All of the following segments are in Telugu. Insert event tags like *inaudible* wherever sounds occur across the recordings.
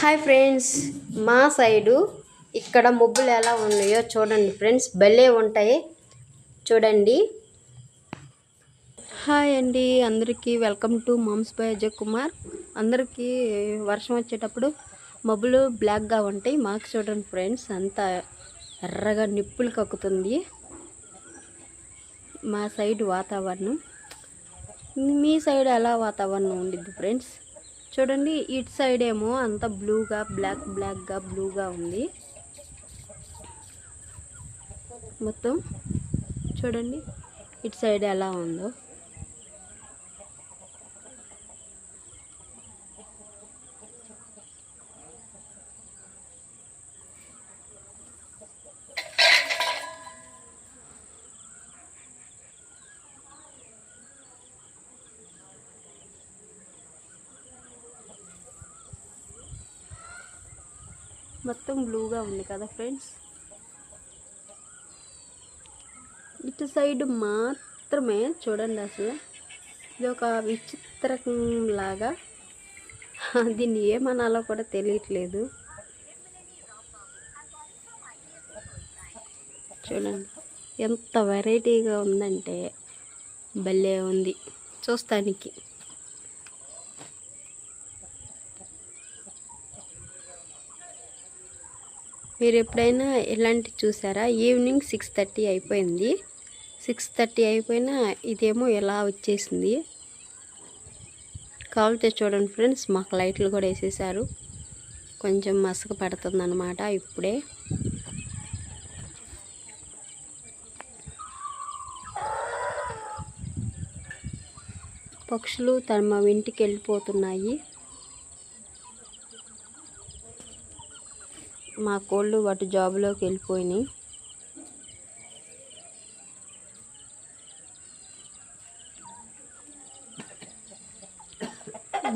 హాయ్ ఫ్రెండ్స్ మా సైడు ఇక్కడ ముగ్గులు ఎలా ఉన్నాయో చూడండి ఫ్రెండ్స్ భలే ఉంటాయి. చూడండి. హాయ్ అండి అందరికీ welcome to moms by Ajay Kumar. అందరికీ వర్షం వచ్చేటప్పుడు మబ్బులు బ్లాక్గా ఉంటాయి. మాకు చూడండి ఫ్రెండ్స్ అంతా ఎర్రగా నిప్పులు కక్కుతుంది. మా సైడ్ వాతావరణం. మీ సైడ్ ఎలా వాతావరణం ఉండిద్ది ఫ్రెండ్స్? చూడండి ఇటు సైడ్ ఏమో అంత బ్లూగా బ్లాక్ బ్లాక్గా బ్లూగా ఉంది. మొత్తం చూడండి ఇటు సైడ్ ఎలా ఉందో. మొత్తం బ్లూగా ఉంది కదా ఫ్రెండ్స్ ఇటు సైడ్ మాత్రమే చూడండి అసలు. ఇది ఒక విచిత్రం లాగా *laughs* దీన్ని ఏమనాలో కూడా తెలియట్లేదు. చూడండి ఎంత వెరైటీగా ఉందంటే భలే ఉంది. చూస్తానికి. మీరు ఎప్పుడైనా ఎలాంటి చూసారా? ఈవినింగ్ సిక్స్ థర్టీ అయిపోయింది. సిక్స్ థర్టీ అయిపోయినా ఇదేమో ఎలా వచ్చేసింది? కావాలితే చూడండి ఫ్రెండ్స్ మాకు లైట్లు కూడా వేసేసారు కొంచెం మసక పడుతుందన్నమాట ఇప్పుడే. పక్షులు తమ ఇంటికి వెళ్ళిపోతున్నాయి. మా కోళ్ళు వాటి జాబులోకి వెళ్ళిపోయినాయి.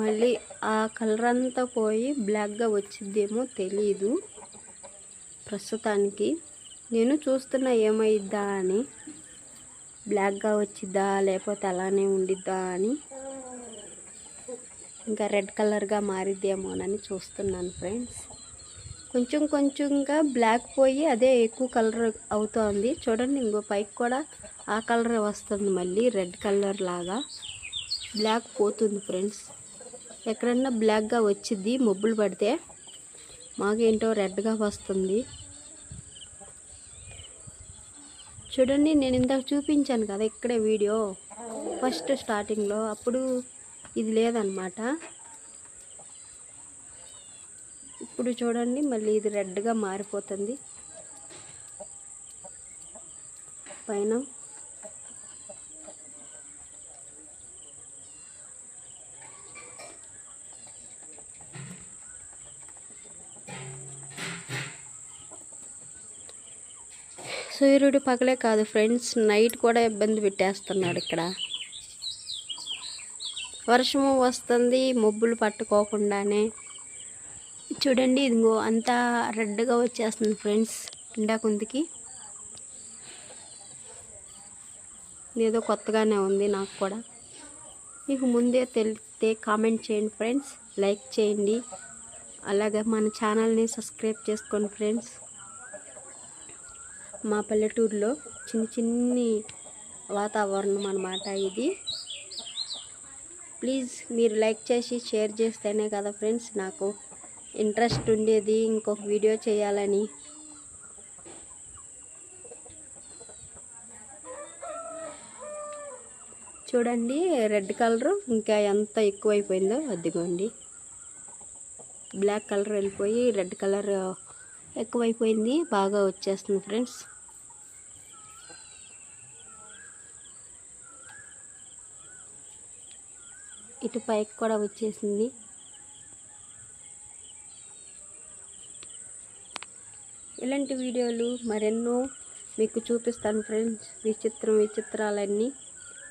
మళ్ళీ ఆ కలర్ అంతా పోయి బ్లాక్గా వచ్చిద్దేమో తెలీదు ప్రస్తుతానికి. నేను చూస్తున్నా ఏమైద్దా అని బ్లాక్గా వచ్చిద్దా లేకపోతే అలానే ఉండిద్దా అని ఇంకా రెడ్ కలర్గా మారిద్దేమోనని చూస్తున్నాను ఫ్రెండ్స్ కొంచెం కొంచెంగా బ్లాక్ పోయి అదే ఎక్కువ కలర్ అవుతోంది. చూడండి ఇంకో పైకి కూడా ఆ కలర్ వస్తుంది మళ్ళీ రెడ్ కలర్ లాగా. బ్లాక్ పోతుంది ఫ్రెండ్స్ ఎక్కడన్నా బ్లాక్గా వచ్చింది మబ్బులు పడితే మాకేంటో రెడ్గా వస్తుంది. చూడండి నేను ఇందాక చూపించాను కదా ఇక్కడే వీడియో. ఫస్ట్ స్టార్టింగ్లో అప్పుడు ఇది లేదనమాట. ఇప్పుడు చూడండి మళ్ళీ ఇది రెడ్గా మారిపోతుంది. పైన సూర్యుడు పగలే కాదు ఫ్రెండ్స్ నైట్ కూడా ఇబ్బంది పెట్టేస్తున్నాడు ఇక్కడ. వర్షము వస్తుంది మబ్బులు పట్టుకోకుండానే. చూడండి ఇదిగో అంతా రెడ్గా వచ్చేస్తుంది ఫ్రెండ్స్ ఎండా కుందికి ఏదో కొత్తగానే ఉంది నాకు కూడా. మీకు ముందే తెలిస్తే కామెంట్ చేయండి ఫ్రెండ్స్ లైక్ చేయండి. అలాగే మన ఛానల్ని సబ్స్క్రైబ్ చేసుకోండి ఫ్రెండ్స్. మా పల్లెటూరులో చిన్న చిన్ని వాతావరణం అన్నమాట ఇది. ప్లీజ్ మీరు లైక్ చేసి షేర్ చేస్తేనే కదా ఫ్రెండ్స్ నాకు ఇంట్రెస్ట్ ఉండేది ఇంకొక వీడియో చేయాలని. చూడండి రెడ్ కలర్ ఇంకా ఎంత ఎక్కువైపోయిందో అదిగోండి. బ్లాక్ కలర్ వెళ్ళిపోయి రెడ్ కలర్ ఎక్కువైపోయింది బాగా వచ్చేస్తుంది ఫ్రెండ్స్. ఇటు పైకి కూడా వచ్చేసింది. ఇలాంటి వీడియోలు మరెన్నో మీకు చూపిస్తాను ఫ్రెండ్స్. విచిత్రం విచిత్రాలన్నీ.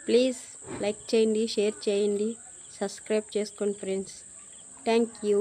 ప్లీజ్ లైక్ చేయండి షేర్ చేయండి సబ్స్క్రైబ్ చేసుకోండి ఫ్రెండ్స్. Thank you.